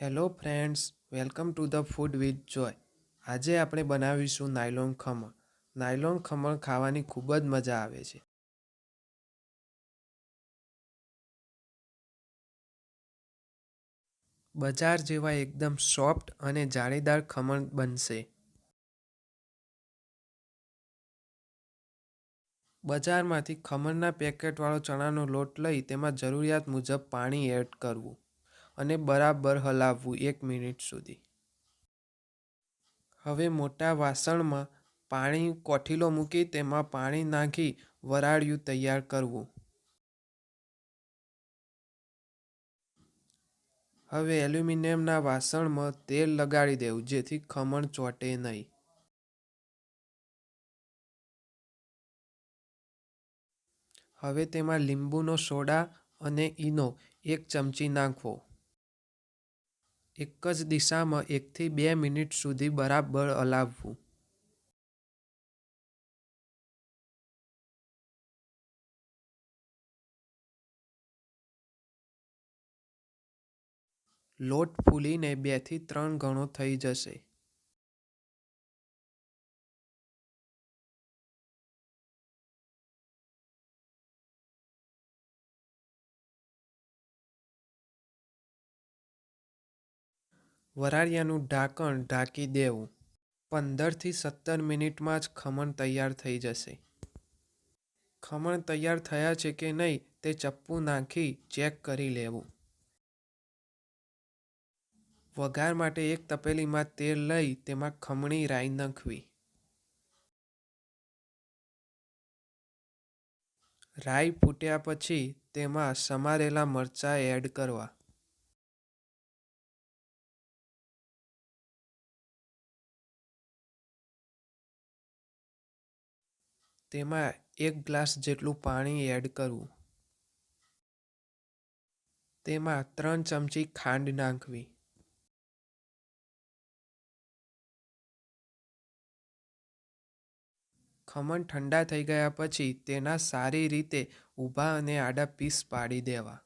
Hello friends, welcome to the food with Joy. આજે આપણે બનાવીશું નાયલોન ખમણ. નાયલોન ખમણ ખાવાની ખૂબ જ મજા આવે છે. બજાર જેવા એકદમ સોફ્ટ અને જાળીદાર ખમણ બનશે. બજારમાંથી ખમણના પેકેટવાળો ચણાનો લોટ લઈ તેમાં જરૂરિયાત મુજબ પાણી એડ કરવું. અને બરાબર હલાવવું એક મિનિટ સુધી. હવે મોટા વાસણમાં પાણી કોઠીલો મૂકી તેમાં પાણી નાખી વરાળિયું તૈયાર કરવું. હવે એલ્યુમિનિયમના વાસણમાં તેલ લગાડી દેવું, જેથી ખમણ ચોંટે નહીં. હવે તેમાં લીંબુનો સોડા અને ઈનો એક ચમચી નાખવો. એક જ દિશામાં એકથી બે મિનિટ સુધી બરાબર હલાવવું. લોટ ફૂલીને બેથી ત્રણ ગણો થઈ જશે. વરાળિયાનું ઢાંકણ ઢાંકી દેવું. પંદરથી સત્તર મિનિટમાં જ ખમણ તૈયાર થઈ જશે. ખમણ તૈયાર થયા છે કે નહીં તે ચપ્પુ નાખી ચેક કરી લેવું. વઘાર માટે એક તપેલીમાં તેલ લઈ તેમાં ખમણી રાઈ નાખવી. રાઈ ફૂટ્યા પછી તેમાં સમારેલા મરચાં એડ કરવા. તેમાં એક ગ્લાસ જેટલું પાણી એડ કરવું. તેમાં ત્રણ ચમચી ખાંડ નાખવી. ખમણ ઠંડા થઈ ગયા પછી તેના સારી રીતે ઊભા અને આડા પીસ પાડી દેવા.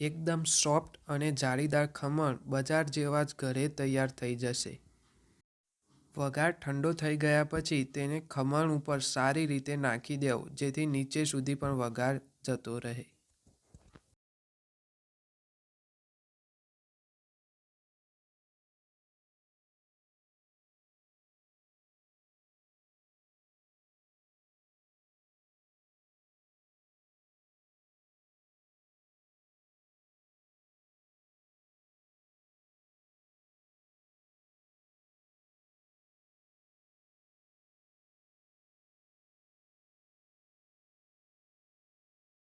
એકદમ સોફ્ટ અને જાળીદાર ખમણ બજાર જેવા જ ઘરે તૈયાર થઈ જશે. વઘાર ઠંડો થઈ ગયા પછી તેને ખમણ ઉપર સારી રીતે નાખી દેવો, જેથી નીચે સુધી પણ વઘાર જતો રહે.